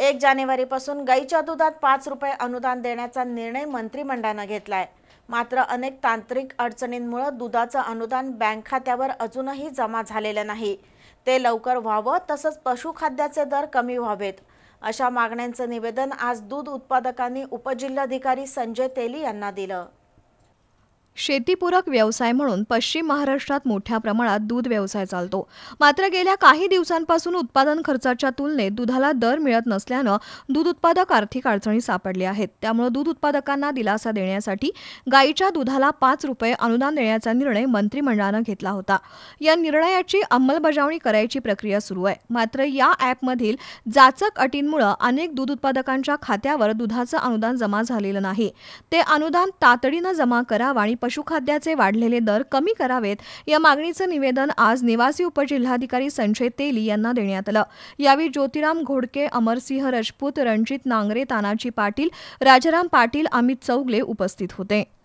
एक जानेवारीपासून गाईच्या दुधात पाच रुपये अनुदान देण्याचा निर्णय मंत्रिमंडळानं घेतलाय. मात्र अनेक तांत्रिक अडचणींमुळे दुधाचं अनुदान बँक खात्यावर अजूनही जमा झालेलं नाही. ते लवकर व्हावं तसंच पशुखाद्याचे दर कमी व्हावेत. अशा मागण्यांचं निवेदन आज दूध उत्पादकांनी उपजिल्हाधिकारी संजय तेली यांना दिलं. शेतीपूरक व्यवसाय म्हणून पश्चिम महाराष्ट्रात मोठ्या प्रमाणात दूध व्यवसाय चालतो. मात्र गेल्या काही दिवसांपासून उत्पादन खर्चाच्या तुलनेत दुधाला दर मिळत नसल्यानं दूध उत्पादक आर्थिक अडचणी सापडले आहेत. त्यामुळे दूध उत्पादकांना दिलासा देण्यासाठी गायीच्या दुधाला पाच रुपये अनुदान देण्याचा निर्णय मंत्रिमंडळानं घेतला होता. या निर्णयाची अंमलबजावणी करायची प्रक्रिया सुरू आहे. मात्र या ॲपमधील जाचक अटींमुळे अनेक दूध उत्पादकांच्या खात्यावर दुधाचं अनुदान जमा झालेलं नाही. ते अनुदान तातडीनं जमा करावं आणि पशुखाद्याचे वाढलेले दर कमी करावेत या मागणीचं निवेदन आज निवासी उपजिल्हाधिकारी संजय तेली यांना देण्यात आलं. यावेळी ज्योतिराम घोडके अमरसिंह राजपूत रणजित नांगरे तानाजी पाटील राजाराम पाटील अमित चौगले उपस्थित होते.